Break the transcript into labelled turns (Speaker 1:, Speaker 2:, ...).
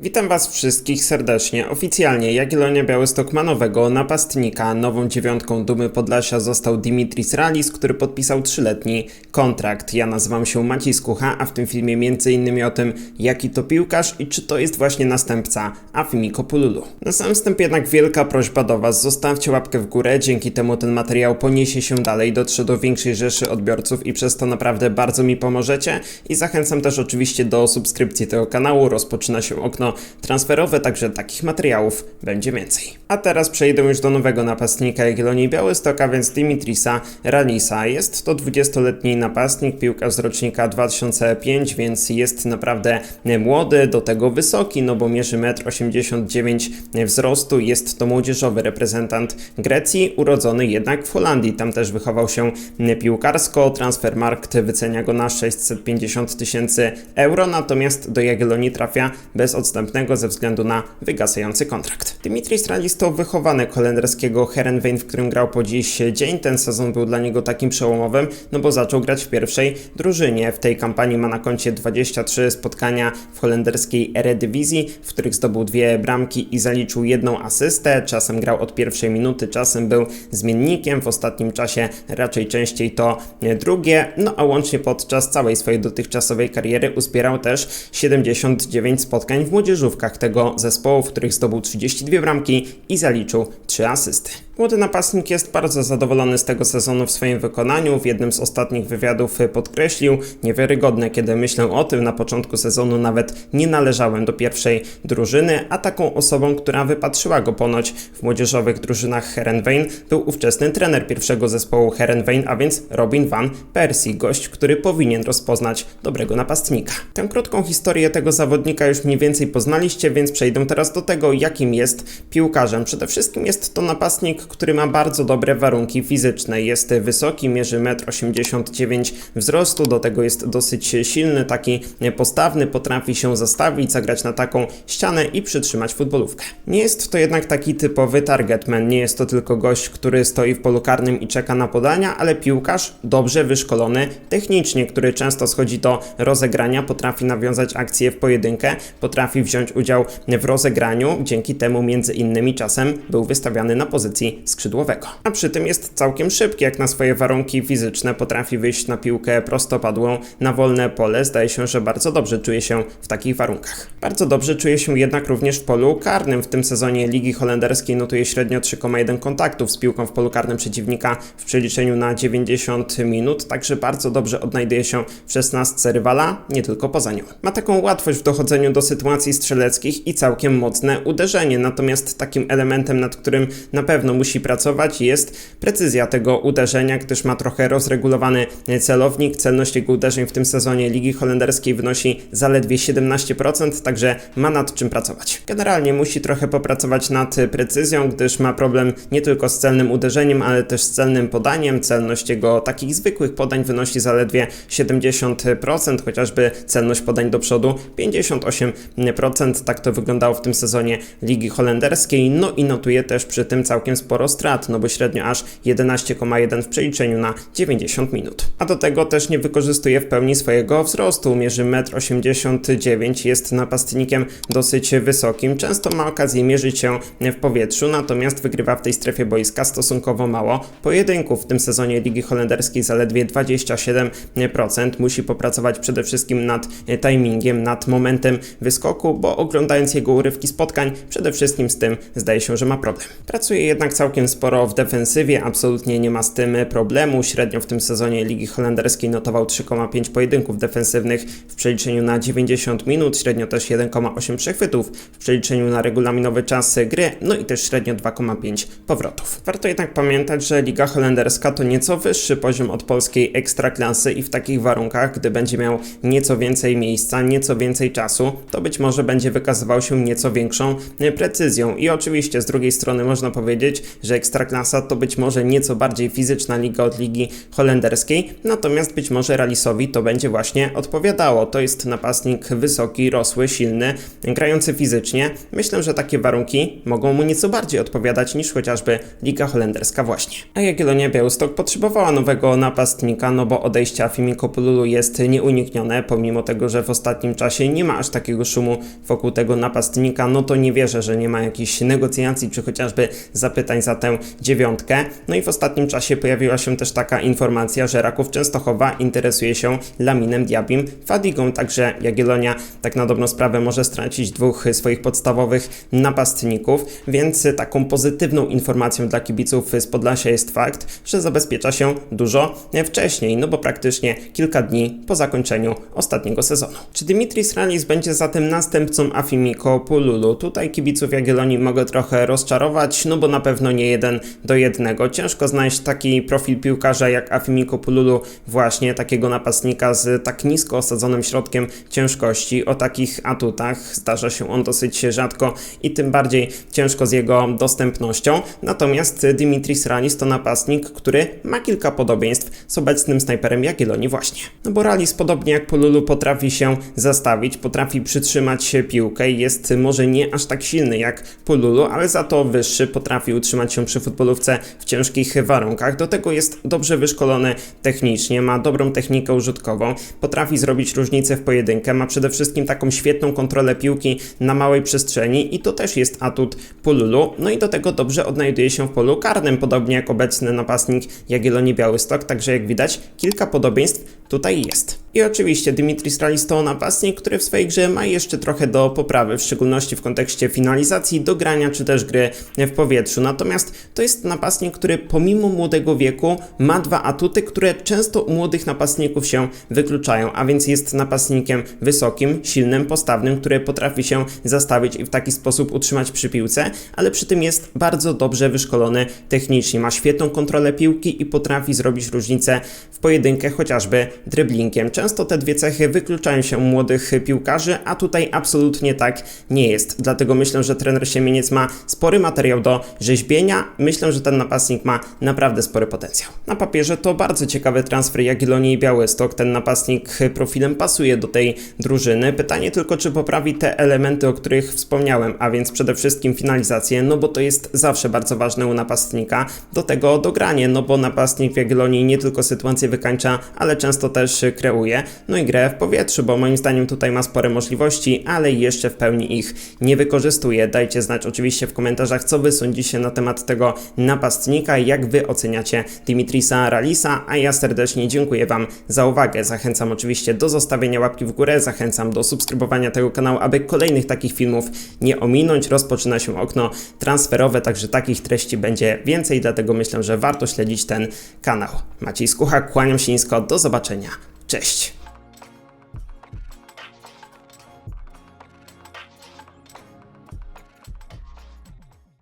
Speaker 1: Witam Was wszystkich serdecznie. Oficjalnie Jagiellonia Białystok ma napastnika. Nową dziewiątką Dumy Podlasia został Dimitris Ralis, który podpisał trzyletni kontrakt. Ja nazywam się Maciej Skucha, a w tym filmie m.in. o tym, jaki to piłkarz i czy to jest właśnie następca Afimiko Pululu. Na samym wstępie jednak wielka prośba do Was. Zostawcie łapkę w górę, dzięki temu ten materiał poniesie się dalej, dotrze do większej rzeszy odbiorców i przez to naprawdę bardzo mi pomożecie. I zachęcam też oczywiście do subskrypcji tego kanału. Rozpoczyna się okno transferowe, także takich materiałów będzie więcej. A teraz przejdę już do nowego napastnika Jagiellonii Białystoka, więc Dimitrisa Ralisa. Jest to 20-letni napastnik, piłkarz z rocznika 2005, więc jest naprawdę młody, do tego wysoki, no bo mierzy 1,89 m wzrostu. Jest to młodzieżowy reprezentant Grecji, urodzony jednak w Holandii. Tam też wychował się piłkarsko. Transfermarkt wycenia go na 650 tysięcy euro, natomiast do Jagiellonii trafia bez odstępnego ze względu na wygasający kontrakt. Dimitris Ralis to wychowanek holenderskiego Herenveen, w którym grał po dziś dzień. Ten sezon był dla niego takim przełomowym, no bo zaczął grać w pierwszej drużynie. W tej kampanii ma na koncie 23 spotkania w holenderskiej Eredivisie, w których zdobył dwie bramki i zaliczył jedną asystę. Czasem grał od pierwszej minuty, czasem był zmiennikiem. W ostatnim czasie raczej częściej to drugie, no a łącznie podczas całej swojej dotychczasowej kariery uzbierał też 79 spotkań w młodzieżówkach tego zespołu, w których zdobył 32 bramki i zaliczył 3 asysty. Młody napastnik jest bardzo zadowolony z tego sezonu w swoim wykonaniu. W jednym z ostatnich wywiadów podkreślił, niewiarygodne, kiedy myślę o tym, na początku sezonu nawet nie należałem do pierwszej drużyny, a taką osobą, która wypatrzyła go ponoć w młodzieżowych drużynach Herenveen, był ówczesny trener pierwszego zespołu Herenveen, a więc Robin van Persie, gość, który powinien rozpoznać dobrego napastnika. Tę krótką historię tego zawodnika już mniej więcej poznaliście, więc przejdę teraz do tego, jakim jest piłkarzem. Przede wszystkim jest to napastnik, który ma bardzo dobre warunki fizyczne. Jest wysoki, mierzy 1,89 m wzrostu, do tego jest dosyć silny, taki postawny, potrafi się zastawić, zagrać na taką ścianę i przytrzymać futbolówkę. Nie jest to jednak taki typowy targetman, nie jest to tylko gość, który stoi w polu karnym i czeka na podania, ale piłkarz dobrze wyszkolony technicznie, który często schodzi do rozegrania, potrafi nawiązać akcję w pojedynkę, potrafi wziąć udział w rozegraniu, dzięki temu między innymi czasem był wystawiany na pozycji skrzydłowego. A przy tym jest całkiem szybki, jak na swoje warunki fizyczne, potrafi wyjść na piłkę prostopadłą na wolne pole. Zdaje się, że bardzo dobrze czuje się w takich warunkach. Bardzo dobrze czuje się jednak również w polu karnym. W tym sezonie Ligi Holenderskiej notuje średnio 3,1 kontaktów z piłką w polu karnym przeciwnika w przeliczeniu na 90 minut, także bardzo dobrze odnajduje się w 16 rywala, nie tylko poza nią. Ma taką łatwość w dochodzeniu do sytuacji strzeleckich i całkiem mocne uderzenie, natomiast takim elementem, nad którym na pewno musi pracować jest precyzja tego uderzenia, gdyż ma trochę rozregulowany celownik. Celność jego uderzeń w tym sezonie Ligi Holenderskiej wynosi zaledwie 17%, także ma nad czym pracować. Generalnie musi trochę popracować nad precyzją, gdyż ma problem nie tylko z celnym uderzeniem, ale też z celnym podaniem. Celność jego takich zwykłych podań wynosi zaledwie 70%, chociażby celność podań do przodu 58%. Tak to wyglądało w tym sezonie Ligi Holenderskiej. No i notuje też przy tym całkiem sporo strat, no bo średnio aż 11,1 w przeliczeniu na 90 minut. A do tego też nie wykorzystuje w pełni swojego wzrostu. Mierzy 1,89 m, jest napastnikiem dosyć wysokim. Często ma okazję mierzyć się w powietrzu, natomiast wygrywa w tej strefie boiska stosunkowo mało pojedynków. W tym sezonie Ligi Holenderskiej zaledwie 27%. Musi popracować przede wszystkim nad timingiem, nad momentem wyskoku, bo oglądając jego urywki spotkań, przede wszystkim z tym zdaje się, że ma problem. Pracuje jednak całkiem sporo w defensywie, absolutnie nie ma z tym problemu. Średnio w tym sezonie Ligi Holenderskiej notował 3,5 pojedynków defensywnych w przeliczeniu na 90 minut, średnio też 1,8 przechwytów w przeliczeniu na regulaminowy czas gry, no i też średnio 2,5 powrotów. Warto jednak pamiętać, że Liga Holenderska to nieco wyższy poziom od polskiej ekstraklasy i w takich warunkach, gdy będzie miał nieco więcej miejsca, nieco więcej czasu, to być może będzie wykazywał się nieco większą precyzją. I oczywiście z drugiej strony można powiedzieć, że Ekstraklasa to być może nieco bardziej fizyczna liga od ligi holenderskiej, natomiast być może Ralisowi to będzie właśnie odpowiadało. To jest napastnik wysoki, rosły, silny, grający fizycznie. Myślę, że takie warunki mogą mu nieco bardziej odpowiadać niż chociażby liga holenderska właśnie. A Jagiellonia Białystok potrzebowała nowego napastnika, no bo odejście Afimiko Pululu jest nieuniknione, pomimo tego, że w ostatnim czasie nie ma aż takiego szumu wokół tego napastnika, no to nie wierzę, że nie ma jakichś negocjacji czy chociażby zapytań za tę dziewiątkę. No i w ostatnim czasie pojawiła się też taka informacja, że Raków Częstochowa interesuje się Laminem Diabim Fadigą, także Jagiellonia tak na dobrą sprawę może stracić dwóch swoich podstawowych napastników, więc taką pozytywną informacją dla kibiców z Podlasia jest fakt, że zabezpiecza się dużo wcześniej, no bo praktycznie kilka dni po zakończeniu ostatniego sezonu. Czy Dimitris Ralis będzie zatem następcą Afimiko Pululu? Tutaj kibiców Jagiellonii mogę trochę rozczarować, no bo na pewno nie jeden do jednego. Ciężko znaleźć taki profil piłkarza jak Afimiko Pululu, właśnie takiego napastnika z tak nisko osadzonym środkiem ciężkości. O takich atutach zdarza się on dosyć rzadko i tym bardziej ciężko z jego dostępnością. Natomiast Dimitris Ralis to napastnik, który ma kilka podobieństw z obecnym snajperem Jagiellonii właśnie. No bo Ralis podobnie jak Pululu potrafi się zastawić, potrafi przytrzymać piłkę i jest może nie aż tak silny jak Pululu, ale za to wyższy, potrafi utrzymać się przy futbolówce w ciężkich warunkach. Do tego jest dobrze wyszkolony technicznie, ma dobrą technikę użytkową, potrafi zrobić różnicę w pojedynkę, ma przede wszystkim taką świetną kontrolę piłki na małej przestrzeni i to też jest atut Pululu. No i do tego dobrze odnajduje się w polu karnym, podobnie jak obecny napastnik Jagiellonii Białystok, także jak widać kilka podobieństw tutaj jest. I oczywiście Dimitris Ralis to napastnik, który w swojej grze ma jeszcze trochę do poprawy, w szczególności w kontekście finalizacji, do grania czy też gry w powietrzu. Natomiast to jest napastnik, który pomimo młodego wieku ma dwa atuty, które często u młodych napastników się wykluczają, a więc jest napastnikiem wysokim, silnym, postawnym, który potrafi się zastawić i w taki sposób utrzymać przy piłce, ale przy tym jest bardzo dobrze wyszkolony technicznie, ma świetną kontrolę piłki i potrafi zrobić różnicę w pojedynkę chociażby dribblingiem. Często te dwie cechy wykluczają się u młodych piłkarzy, a tutaj absolutnie tak nie jest. Dlatego myślę, że trener Siemieniec ma spory materiał do rzeźbienia. Myślę, że ten napastnik ma naprawdę spory potencjał. Na papierze to bardzo ciekawy transfer Jagiellonii i Białystok. Ten napastnik profilem pasuje do tej drużyny. Pytanie tylko, czy poprawi te elementy, o których wspomniałem, a więc przede wszystkim finalizację, no bo to jest zawsze bardzo ważne u napastnika. Do tego dogranie, no bo napastnik w Jagiellonii nie tylko sytuację wykańcza, ale często też kreuje. No i grę w powietrzu, bo moim zdaniem tutaj ma spore możliwości, ale jeszcze w pełni ich nie wykorzystuje. Dajcie znać oczywiście w komentarzach, co wy sądzicie na temat tego napastnika jak wy oceniacie Dimitrisa Ralisa, a ja serdecznie dziękuję wam za uwagę. Zachęcam oczywiście do zostawienia łapki w górę, zachęcam do subskrybowania tego kanału, aby kolejnych takich filmów nie ominąć. Rozpoczyna się okno transferowe, także takich treści będzie więcej, dlatego myślę, że warto śledzić ten kanał. Maciej Skucha, kłaniam się nisko, do zobaczenia. Cześć!